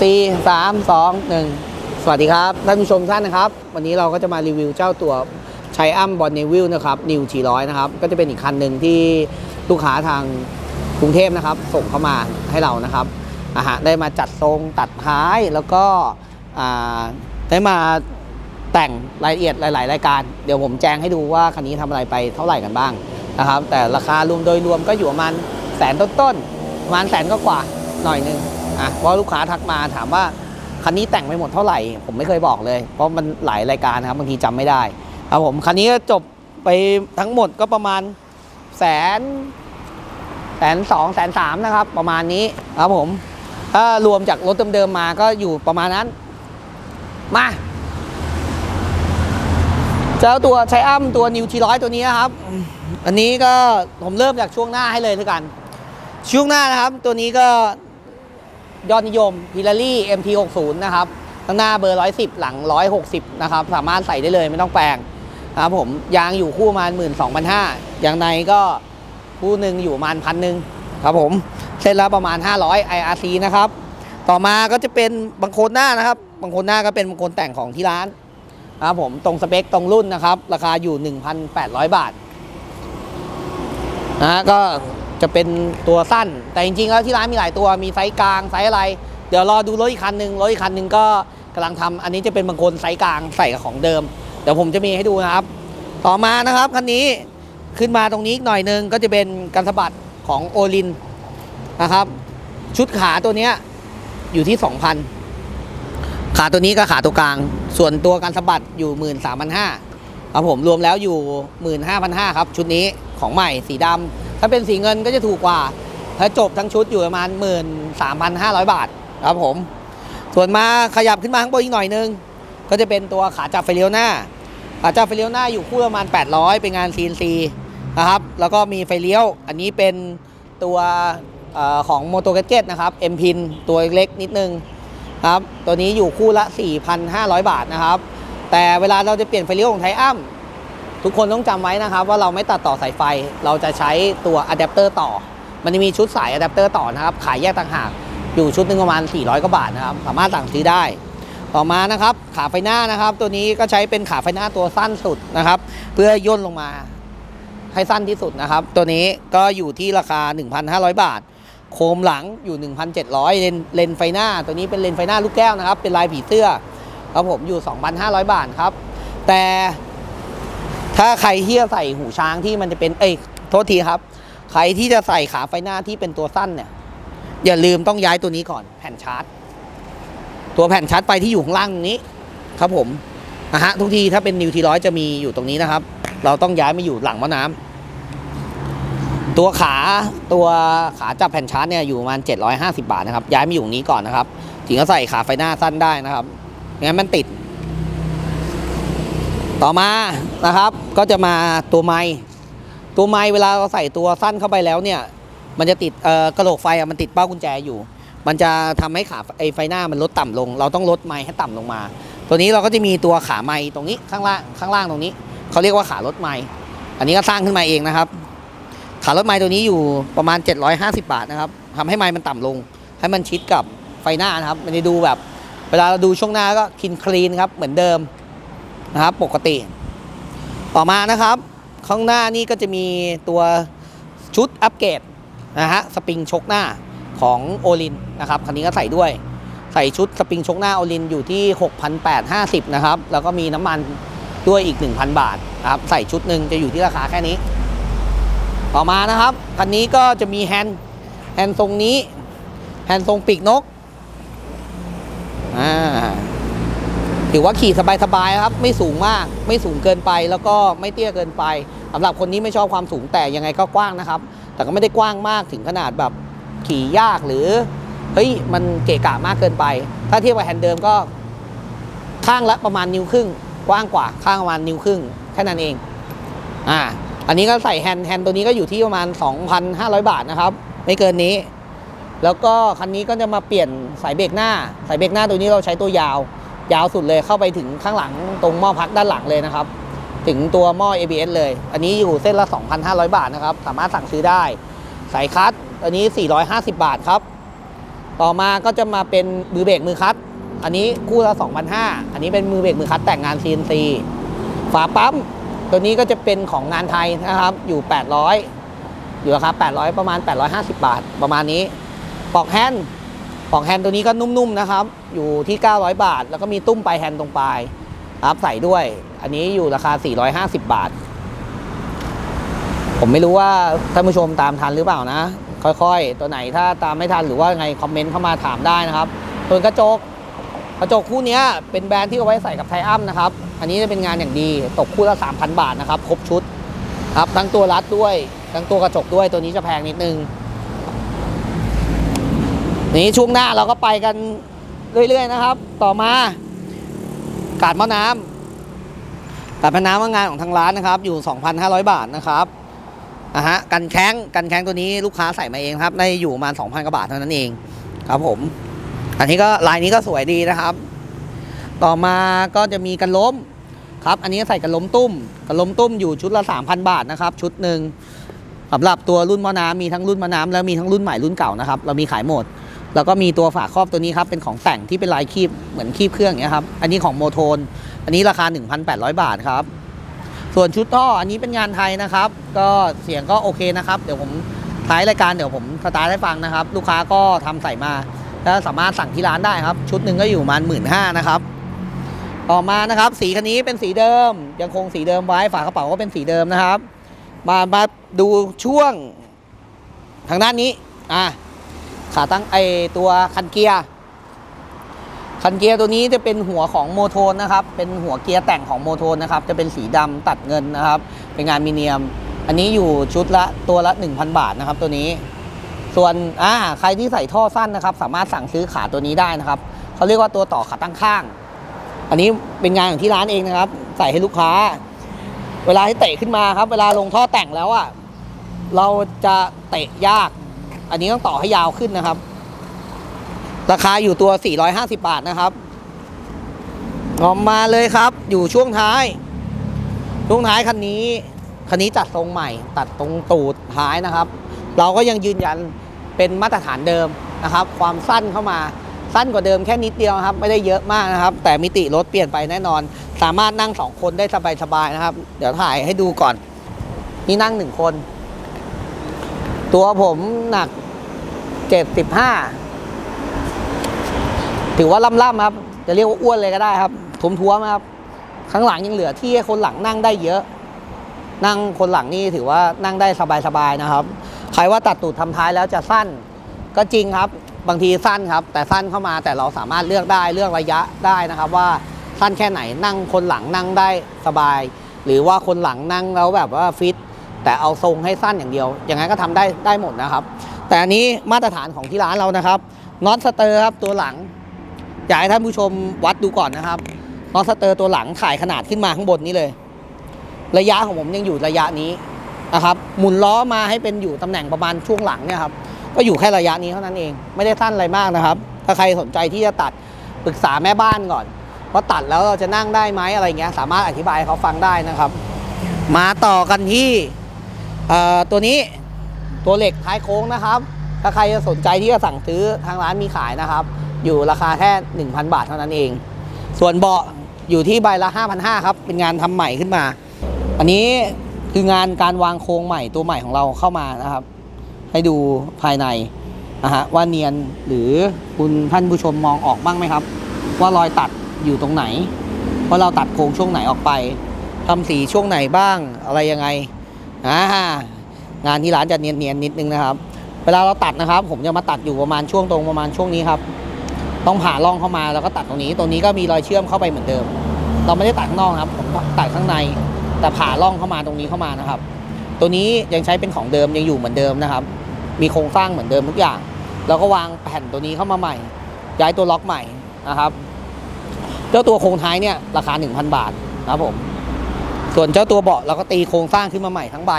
ห้าสี่สวัสดีครับ ท่านผู้ชมท่านนะครับ วันนี้เราก็จะมารีวิวเจ้าตัวไชอัมบอลเนวิลนะครับนิวทีร้อยนะครับ ก็จะเป็นอีกคันหนึ่งที่ลูกค้าทางกรุงเทพนะครับ ส่งเข้ามาให้เรานะครับอ่าฮะได้มาจัดทรงตัดท้ายแล้วก็ได้มาแต่งรายละเอียดหลาย ๆ รายการ เดี๋ยวผมแจ้งให้ดูว่าคันนี้ทำอะไรไปเท่าไหร่กันบ้างนะครับ แต่ราคารวมโดยรวมก็อยู่ประมาณแสนต้นๆประมาณแสนก็กว่าหน่อยนึงะเพราะลูกค้าทักมาถามว่าคันนี้แต่งไปหมดเท่าไหร่ ผมไม่เคยบอกเลย เพราะมันหลายรายการนะครับบางทีจำไม่ได้ครับผมคันนี้ก็จบไปทั้งหมดก็ประมาณแสนแสนสองแสนสามนะครับ ประมาณนี้ครับผมถ้ารวมจากรถเดิมๆมาก็อยู่ประมาณนั้น มาเจ้าตัวไชอัมตัวนิวทีร้อยตัวนี้นะครับ อันนี้ก็ผมเริ่มจากช่วงหน้าให้เลยด้วยกัน ช่วงหน้านะครับ ตัวนี้ก็ ยอดนิยมพิลารี่ MT60 นะครับข้างหน้าเบอร์ 110 หลัง 160 นะครับ สามารถใส่ได้เลยไม่ต้องแปลงนะครับผมยางอยู่คู่ประมาณ12,500ยางในก็คู่หนึ่งอยู่ประมาณพันหนึ่งครับผมเส้นละประมาณ 500 IRC นะครับ ต่อมาก็จะเป็นบางโคนหน้านะครับ บางโคนหน้าก็เป็นบางโคนแต่งของที่ร้านนะครับผมตรงสเปคตรงรุ่นนะครับ ราคาอยู่ 1,800 บาทนะก็ จะเป็นตัวสั้น แต่จริงๆแล้วที่ร้านมีหลายตัวมีไซส์กลางไซส์อะไร เดี๋ยวรอดูรถอีกคันหนึ่งรถอีกคันหนึ่งก็กำลังทำอันนี้จะเป็นบางคนไซส์กลางใส่กับของเดิม เดี๋ยวผมจะมีให้ดูนะครับ ต่อมานะครับคันนี้ขึ้นมาตรงนี้อีกหน่อยหนึงก็จะเป็นกันสะบัดของโอลินนะครับ ชุดขาตัวเนี้ยอยู่ที่ 2,000 ขาตัวนี้ก็ขาตัวกลาง ส่วนตัวการสะบัดอยู่ 13,500ครับผมรวมแล้วอยู่ 15,500ครับชุดนี้ของใหม่สีดำ ถ้าเป็นสีเงินก็จะถูกกว่า ถ้าจบทั้งชุดอยู่ประมาณ 13,500 บาทครับผม ส่วนมาขยับขึ้นมาข้างบนอีกหน่อยนึง ก็จะเป็นตัวขาจับไฟเลี้ยวหน้า ขาจับไฟเลี้ยวหน้าอยู่คู่ประมาณ 800 เป็นงาน CNC นะครับ แล้วก็มีไฟเลี้ยว อันนี้เป็นตัวอของโมโต g a d g e t นะครับ M pin ตัวเล็กนิดนึงครับตัวนี้อยู่คู่ละ 4,500 บาทนะครับ แต่เวลาเราจะเปลี่ยนไฟเลี้ยวของไทอัม ทุกคนต้องจำไว้นะครับว่าเราไม่ตัดต่อสายไฟ เราจะใช้ตัวอะแดปเตอร์ต่อ มันจะมีชุดสายอะแดปเตอร์ต่อนะครับ ขายแยกต่างหาก อยู่ชุดหนึ่งประมาณ 400กว่าบาทนะครับ สามารถสั่งซื้อได้ ต่อมานะครับ ขาไฟหน้านะครับ ตัวนี้ก็ใช้เป็นขาไฟหน้าตัวสั้นสุดนะครับ เพื่อย่นลงมาให้สั้นที่สุดนะครับ ตัวนี้ก็อยู่ที่ราคา 1,500 บาท โคมหลังอยู่ 1,700 เลนเลนไฟหน้า ตัวนี้เป็นเลนไฟหน้าลูกแก้วนะครับ เป็นลายผีเสื้อครับผมอยู่ 2,500 บาทครับ แต่ ถ้าใครที่จะใส่หูช้างที่มันจะเป็นเอ้ยโทษทีครับ ใครที่จะใส่ขาไฟหน้าที่เป็นตัวสั้นเนี่ย อย่าลืมต้องย้ายตัวนี้ก่อนแผ่นชาร์จ ตัวแผ่นชาร์จไฟที่อยู่ข้างล่างตรงนี้ ครับผมนะฮะทุกทีถ้าเป็นนิวทีร้อยจะมีอยู่ตรงนี้นะครับ เราต้องย้ายมาอยู่หลังม้อน้ำตัวขาตัวขาจับแผ่นชาร์จเนี่ยอยู่ประมาณ750 บาทนะครับ ย้ายมาอยู่นี้ก่อนนะครับถึงจะใส่ขาไฟหน้าสั้นได้นะครับไม่งั้นมันติด ต่อมานะครับก็จะมาตัวไม้ตัวไม้เวลาเราใส่ตัวสั้นเข้าไปแล้วเนี่ยมันจะติดกระโหลกไฟอะมันติดเป้ากุญแจอยู่ มันจะทำให้ขาไอไฟหน้ามันลดต่ำลง เราต้องลดไม้ให้ต่ำลงมา ตัวนี้เราก็จะมีตัวขาไม้ตรงนี้ข้างล่างข้างล่างตรงนี้เขาเรียกว่าขาลดไม้อันนี้ก็สร้างขึ้นมาเองนะครับ ขารถไม้ตัวนี้อยู่ประมาณ 750 บาทนะครับทำให้ไม้มันต่ำลง ให้มันชิดกับไฟหน้านะครับ มันจะดูแบบ เวลาเราดูช่วงหน้าก็คินคลีนครับเหมือนเดิม นะครับปกติ ต่อมานะครับ ข้างหน้านี่ก็จะมีตัวชุดอัปเกรดนะฮะสปริงชกหน้าของโอลินนะครับคันนี้ก็ใส่ด้วย ใส่ชุดสปริงชกหน้าโอลินอยู่ที่ 6,850 นะครับ แล้วก็มีน้ำมันด้วยอีก 1,000 บาทนะครับใส่ชุดหนึ่งจะอยู่ที่ราคาแค่นี้ ต่อมานะครับคันนี้ก็จะมีแฮนด์แฮนด์ทรงนี้ แฮนด์ทรงปีกนกอ่า ถือว่าขี่สบายๆครับ ไม่สูงมาก ไม่สูงเกินไปแล้วก็ไม่เตี้ยเกินไปสำหรับคนนี้ไม่ชอบความสูงแต่ยังไงก็กว้างนะครับ แต่ก็ไม่ได้กว้างมากถึงขนาดแบบขี่ยากหรือเฮ้ยมันเกะกะมากเกินไป ถ้าเทียบกับแฮนด์เดิมก็ ข้างละประมาณนิ้วครึ่ง กว้างกว่าข้างประมาณนิ้วครึ่งแค่นั้นเอง อ่า อันนี้ก็ใส่แฮนด์แฮนด์ตัวนี้ก็อยู่ที่ประมาณ 2,500 บาทนะครับ ไม่เกินนี้ แล้วก็คันนี้ก็จะมาเปลี่ยนสายเบรกหน้า สายเบรกหน้าตัวนี้เราใช้ตัวยาว ยาวสุดเลยเข้าไปถึงข้างหลังตรงหม้อพักด้านหลังเลยนะครับ ถึงตัวหม้อ ABS เลย อันนี้อยู่เส้นละ 2,500 บาทนะครับ สามารถสั่งซื้อได้ สายคัดอันนี้ 450 บาทครับ ต่อมาก็จะมาเป็นมือเบรกมือคัดอันนี้คู่ละ2,500อันนี้เป็นมือเบรกมือคัดแต่งงาน CNC ฝาปั๊มตัวนี้ก็จะเป็นของงานไทยนะครับ อยู่ 800 อยู่ราคา800 ประมาณ 850 บาท ประมาณนี้ปลอกแฮนด์ ปลอกแฮนด์ตัวนี้ก็นุ่มๆนะครับ อยู่ที่ 900 บาท แล้วก็มีตุ้มปลายแฮนด์ตรงปลายครับใส่ด้วย อันนี้อยู่ราคา 450 บาท ผมไม่รู้ว่าท่านผู้ชมตามทันหรือเปล่านะ ค่อยๆ ตัวไหนถ้าตามไม่ทันหรือว่าไงคอมเมนต์เข้ามาถามได้นะครับส่วนกระจกกระจกคู่นี้เป็นแบรนด์ที่เอาไว้ใส่กับไทอัมนะครับ อันนี้จะเป็นงานอย่างดีตกคู่ละ 3,000 บาทนะครับ ครบชุดครับทั้งตัวรัดด้วย ทั้งตัวกระจกด้วยตัวนี้จะแพงนิดนึง นี่ช่วงหน้าเราก็ไปกันเรื่อยๆนะครับ ต่อมากาดมะน้ำกาดมะน้ำว่างานของทางร้านนะครับ อยู่ 2,500 บาทนะครับนะฮะกันแข้งกันแข้งตัวนี้ลูกค้าใส่มาเองครับได้อยู่ประมาณ2,000กว่าบาทเท่านั้นเองครับผม อันนี้ก็ลายนี้ก็สวยดีนะครับ ต่อมาก็จะมีกันล้มครับ อันนี้ใส่กันล้มตุ้มกันล้มตุ้มอยู่ชุดละ3,000 บาทนะครับ ชุดหนึ่งสำหรับตัวรุ่นมอน้ำมีทั้งรุ่นมอน้ำแล้วมีทั้งรุ่นใหม่รุ่นเก่านะครับ เรามีขายหมด แล้วก็มีตัวฝาครอบตัวนี้ครับเป็นของแต่งที่เป็นลายคีบเหมือนคีบเครื่องอย่างเงี้ยครับอันนี้ของโมโทน อันนี้ราคา 1,800 บาทครับ ส่วนชุดท่ออันนี้เป็นงานไทยนะครับ ก็เสียงก็โอเคนะครับ เดี๋ยวผมท้ายรายการเดี๋ยวผมสตาร์ทให้ฟังนะครับ ลูกค้าก็ทำใส่มาแล้วสามารถสั่งที่ร้านได้ครับ ชุดหนึ่งก็อยู่ประมาณหมื่นห้านะครับ ต่อมานะครับ สีคันนี้เป็นสีเดิม ยังคงสีเดิมไว้ฝากระเป๋าก็เป็นสีเดิมนะครับ มามาดูช่วงทางด้านนี้อะ ขาตั้งไอตัวคันเกียร์คันเกียร์ตัวนี้จะเป็นหัวของโมโทนนะครับ เป็นหัวเกียร์แต่งของโมโทนนะครับ จะเป็นสีดำตัดเงินนะครับ เป็นงานมีเนียม อันนี้อยู่ชุดละตัวละ 1,000 บาทนะครับ ตัวนี้ ส่วนอ่าใครที่ใส่ท่อสั้นนะครับ สามารถสั่งซื้อขาตัวนี้ได้นะครับเขาเรียกว่าตัวต่อขาตั้งข้าง อันนี้เป็นงานของที่ร้านเองนะครับ ใส่ให้ลูกค้า เวลาที่เตะขึ้นมาครับ เวลาลงท่อแต่งแล้วอะเราจะเตะยาก อันนี้ต้องต่อให้ยาวขึ้นนะครับ ราคาอยู่ตัว 450 บาทนะครับออกมาเลยครับ อยู่ช่วงท้าย ช่วงท้ายคันนี้คันนี้จัดทรงใหม่ ตัดตรงตูดท้ายนะครับ เราก็ยังยืนยันเป็นมาตรฐานเดิมนะครับ ความสั้นเข้ามาสั้นกว่าเดิมแค่นิดเดียวครับ ไม่ได้เยอะมากนะครับ แต่มิติรถเปลี่ยนไปแน่นอน สามารถนั่งสองคนได้สบายๆนะครับ เดี๋ยวถ่ายให้ดูก่อน นี่นั่งหนึ่งคน ตัวผมหนัก เจ็ดสิบห้าถือว่าล่ำๆครับ จะเรียกว่าอ้วนเลยก็ได้ครับท้วมครับ ข้างหลังยังเหลือที่ให้คนหลังนั่งได้เยอะ นั่งคนหลังนี่ถือว่านั่งได้สบายๆนะครับ ใครว่าตัดตูดทำท้ายแล้วจะสั้นก็จริงครับ บางทีสั้นครับ แต่สั้นเข้ามาแต่เราสามารถเลือกได้เลือกระยะได้นะครับ ว่าสั้นแค่ไหนนั่งคนหลังนั่งได้สบาย หรือว่าคนหลังนั่งแล้วแบบว่าฟิตแต่เอาทรงให้สั้นอย่างเดียว อย่างนั้นก็ทำได้ได้หมดนะครับ แต่อันนี้มาตรฐานของที่ร้านเรานะครับน็อตสเตอร์ครับตัวหลังอยากให้ท่านผู้ชมวัดดูก่อนนะครับน็อตสเตอร์ตัวหลังถ่ายขนาดขึ้นมาข้างบนนี้เลย ระยะของผมยังอยู่ระยะนี้นะครับหมุนล้อมาให้เป็นอยู่ตำแหน่งประมาณช่วงหลังเนี่ยครับก็อยู่แค่ระยะนี้เท่านั้นเอง ไม่ได้สั้นอะไรมากนะครับ ถ้าใครสนใจที่จะตัดปรึกษาแม่บ้านก่อนว่าตัดแล้วเราจะนั่งได้ไหมอะไรเงี้ยสามารถอธิบายเขาฟังได้นะครับ มาต่อกันที่ตัวนี้ ตัวเหล็กท้ายโค้งนะครับ ถ้าใครจะสนใจที่จะสั่งซื้อทางร้านมีขายนะครับ อยู่ราคาแค่ 1,000 บาทเท่านั้นเอง ส่วนเบาะอยู่ที่ใบละ 5,500ครับ เป็นงานทำใหม่ขึ้นมา อันนี้คืองานการวางโครงใหม่ตัวใหม่ของเราเข้ามานะครับ ให้ดูภายในนะฮะว่าเนียนหรือคุณท่านผู้ชมมองออกบ้างไหมครับ ว่ารอยตัดอยู่ตรงไหน ว่าเราตัดโครงช่วงไหนออกไปทำสีช่วงไหนบ้างอะไรยังไงอ่า งานที่ร้านจะเนียนๆนิดนึงนะครับ เวลาเราตัดนะครับ ผมจะมาตัดอยู่ประมาณช่วงตรงประมาณช่วงนี้ครับ ต้องผ่าร่องเข้ามาแล้วก็ตัดตรงนี้ ตรงนี้ก็มีรอยเชื่อมเข้าไปเหมือนเดิม เราไม่ได้ตัดข้างนอกครับ ผมตัดข้างใน แต่ผ่าร่องเข้ามาตรงนี้เข้ามานะครับ ตัวนี้ยังใช้เป็นของเดิมยังอยู่เหมือนเดิมนะครับ มีโครงสร้างเหมือนเดิมทุกอย่าง แล้วก็วางแผ่นตัวนี้เข้ามาใหม่ ย้ายตัวล็อกใหม่นะครับเจ้าตัวโครงท้ายเนี่ยราคา 1,000 บาทนะครับผม ส่วนเจ้าตัวเบาะเราก็ตีโครงสร้างขึ้นมาใหม่ทั้งใบ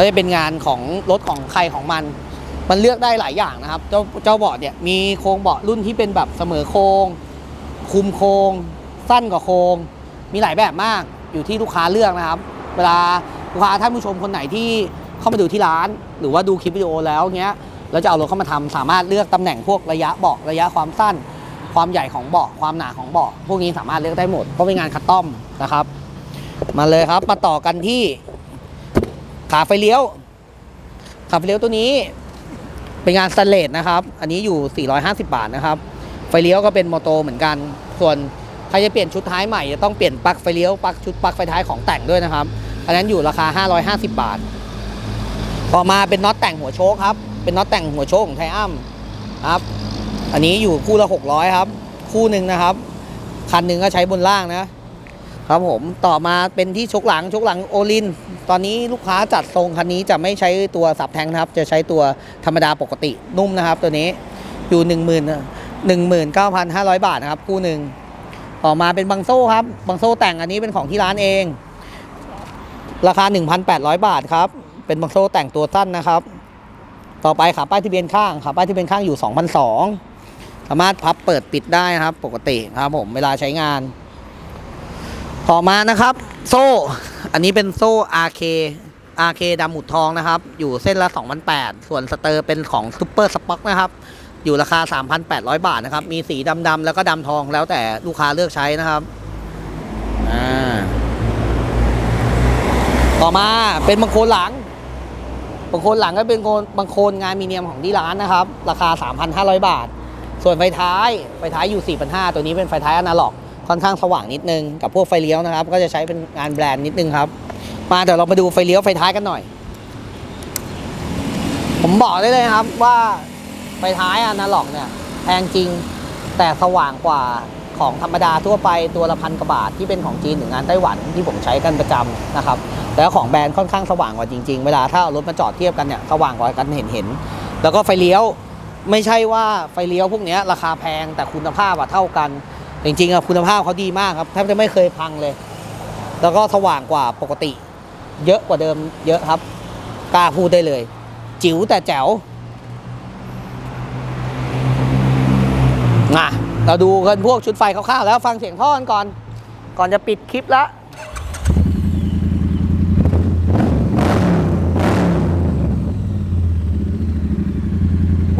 แล้วจะเป็นงานของรถของใครของมัน มันเลือกได้หลายอย่างนะครับ เจ้าเจ้าเบาะเนี่ยมีโครงเบาะรุ่นที่เป็นแบบเสมอโครงคุมโครงสั้นกว่าโครงมีหลายแบบมากอยู่ที่ลูกค้าเลือกนะครับ เวลาลูกค้าท่านผู้ชมคนไหนที่เข้ามาดูที่ร้าน หรือว่าดูคลิปวิดีโอแล้วเงี้ยแล้วจะเอารถเข้ามาทำสามารถเลือกตำแหน่งพวกระยะเบาะระยะความสั้น ความใหญ่ของเบาะความหนาของเบาะพวกนี้สามารถเลือกได้หมดเพราะเป็นงานคัสตอมนะครับ มาเลยครับมาต่อกันที่ ขาไฟเลี้ยวขาไฟเลี้ยวตัวนี้ เป็นงานสแตนเลสนะครับ อันนี้อยู่ 450 บาทนะครับ ไฟเลี้ยวก็เป็นโมโตเหมือนกัน ส่วนใครจะเปลี่ยนชุดท้ายใหม่จะต้องเปลี่ยนปลั๊กไฟเลี้ยวปลั๊กชุดปลั๊กไฟท้ายของแต่งด้วยนะครับ อันนั้นอยู่ราคา 550 บาท ต่อมาเป็นน็อตแต่งหัวโชคครับ เป็นน็อตแต่งหัวโชคของไทอัมครับ อันนี้อยู่คู่ละ 600 ครับ คู่หนึ่งนะครับ คันหนึ่งก็ใช้บนล่างนะ ครับผมต่อมาเป็นที่ชกหลังชกหลังโอลิน ตอนนี้ลูกค้าจัดทรงคันนี้จะไม่ใช้ตัวสับแทงนะครับ จะใช้ตัวธรรมดาปกตินุ่มนะครับ ตัวนี้อยู่ 1 0 0 0 0 19,500 บาทนะครับคู่หนึ่งต่อมาเป็นบังโซ่ครับบังโซ่แต่งอันนี้เป็นของที่ร้านเอง ราคา 1,800 บาทครับ เป็นบังโซ่แต่งตัวสั้นนะครับ ต่อไปขาป้ายทะเบียนข้างขาป้ายทะเบียนข้างอยู่ 2,200สามารถพับเปิดปิดได้นะครับ ปกติครับผมเวลาใช้งาน ต่อมานะครับ โซ่ อันนี้เป็นโซ่ RK RK ดำหมุดทองนะครับ อยู่เส้นละ2,800ส่วนสเตอร์เป็นของซูเปอร์สป็อกนะครับ อยู่ราคา 3,800 บาทนะครับ มีสีดำๆแล้วก็ดำทองแล้วแต่ลูกค้าเลือกใช้นะครับอ่าต่อมาเป็นบังโคลหลังบางโคนหลังก็เป็นโคนบางโคนงานมีเนียมของที่ร้านนะครับ ราคา 3,500 บาท ส่วนไฟท้าย ไฟท้ายอยู่ 4,500 ตัวนี้เป็นไฟท้ายอนาล็อก ค่อนข้างสว่างนิดนึงกับพวกไฟเลี้ยวนะครับ ก็จะใช้เป็นงานแบรนด์นิดนึงครับ มาเดี๋ยวเรามาดูไฟเลี้ยวไฟท้ายกันหน่อย ผมบอกได้เลยครับว่าไฟท้ายอนาล็อกเนี่ยแพงจริงแต่สว่างกว่าของธรรมดาทั่วไปตัวละพันกว่าบาทที่เป็นของจีนหรืองานไต้หวันที่ผมใช้กันประจำนะครับแล้วของแบรนด์ค่อนข้างสว่างกว่าจริง ๆ เวลาถ้าเอารถมาจอดเทียบกันเนี่ยสว่างกว่ากันเห็นเห็นแล้วก็ไฟเลี้ยวไม่ใช่ว่าไฟเลี้ยวพวกนี้ราคาแพงแต่คุณภาพอะเท่ากัน จริงๆอะคุณภาพเขาดีมากครับแทบจะไม่เคยพังเลย แล้วก็สว่างกว่าปกติ เยอะกว่าเดิมเยอะครับกล้าพูดได้เลย จิ๋วแต่แจ๋วมาเราดูกันพวกชุดไฟคร่าวๆแล้วฟังเสียงท่อนก่อน ก่อนจะปิดคลิปล้ว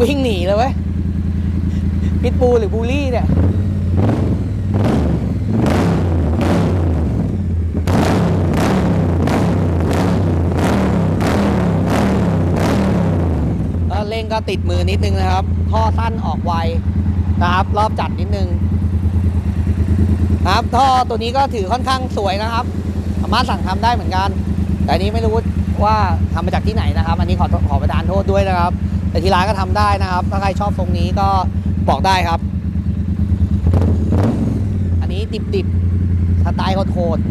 วิ่งหนีเลยเว้ยพิทบูหรือบูลลี่เนี่ย เร่งก็ติดมือนิดนึงนะครับ ท่อสั้นออกไวนะครับ รอบจัดนิดนึงนะครับ ท่อตัวนี้ก็ถือค่อนข้างสวยนะครับ สามารถสั่งทำได้เหมือนกัน แต่นี้ไม่รู้ว่าทำมาจากที่ไหนนะครับ อันนี้ขอขอประทานโทษด้วยนะครับ แต่ที่ร้านก็ทำได้นะครับ ถ้าใครชอบทรงนี้ก็บอกได้ครับ นี้ดิบๆสไตล์โคตร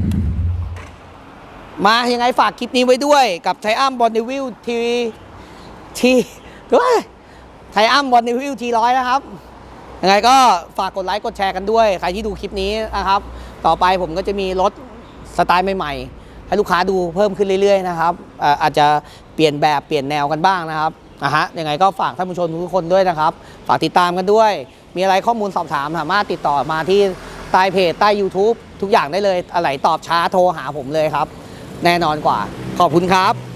มายังไงฝากคลิปนี้ไว้ด้วยกับไทอัมบอลนิวิลทีวีทีด้วยไทอัมบอลนิวิลทีร้อยนะครับยังไงก็ฝากกดไลค์กดแชร์กันด้วย ใครที่ดูคลิปนี้นะครับ ต่อไปผมก็จะมีรถสไตล์ใหม่ๆ ให้ลูกค้าดูเพิ่มขึ้นเรื่อยๆนะครับอาอาจจะเปลี่ยนแบบเปลี่ยนแนวกันบ้างนะครับนะฮะยังไงก็ฝากท่านผู้ชมทุกคนด้วยนะครับ ฝากติดตามกันด้วย มีอะไรข้อมูลสอบถามสามารถติดต่อมาที่ ใต้เพจใต้ YouTube ทุกอย่างได้เลยอะไรตอบช้าโทรหาผมเลยครับ แน่นอนกว่า ขอบคุณครับ